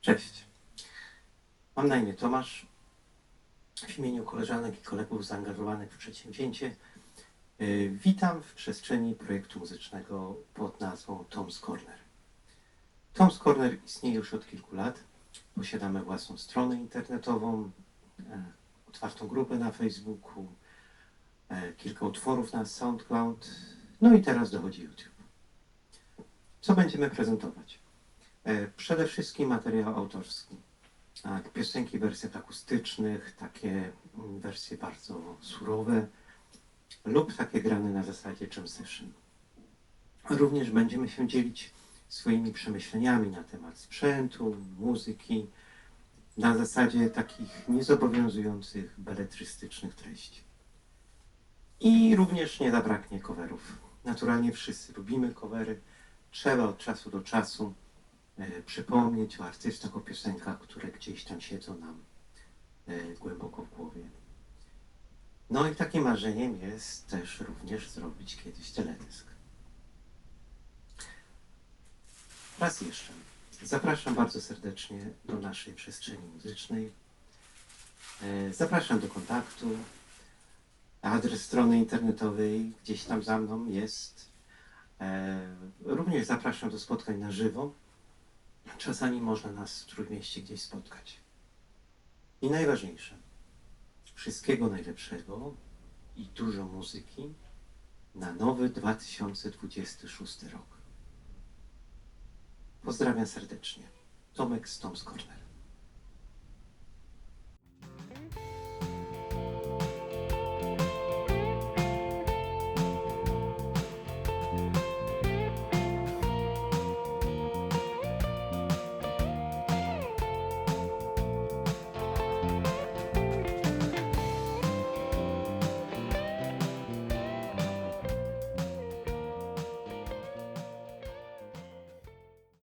Cześć. Mam na imię Tomasz. W imieniu koleżanek i kolegów zaangażowanych w przedsięwzięcie y, witam w przestrzeni projektu muzycznego pod nazwą Tom's Corner. Tom's Corner istnieje już od kilku lat. Posiadamy własną stronę internetową, e, otwartą grupę na Facebooku, e, kilka utworów na SoundCloud, no i teraz dochodzi YouTube. Co będziemy prezentować? E, Przede wszystkim materiał autorski. Tak, piosenki w wersjach akustycznych, takie mm, wersje bardzo surowe lub takie grane na zasadzie jam session. Również będziemy się dzielić swoimi przemyśleniami na temat sprzętu, muzyki, na zasadzie takich niezobowiązujących beletrystycznych treści. I również nie zabraknie coverów. Naturalnie wszyscy lubimy covery. Trzeba od czasu do czasu przypomnieć o artystach, o piosenkach, które gdzieś tam siedzą nam e, głęboko w głowie. No i takim marzeniem jest też również zrobić kiedyś teledysk. Raz jeszcze. Zapraszam bardzo serdecznie do naszej przestrzeni muzycznej. E, Zapraszam do kontaktu. Adres strony internetowej gdzieś tam za mną jest. E, Również zapraszam do spotkań na żywo. Czasami można nas w Trójmieście gdzieś spotkać. I najważniejsze, wszystkiego najlepszego i dużo muzyki na nowy 2026 rok. Pozdrawiam serdecznie. Tomek z Tom's.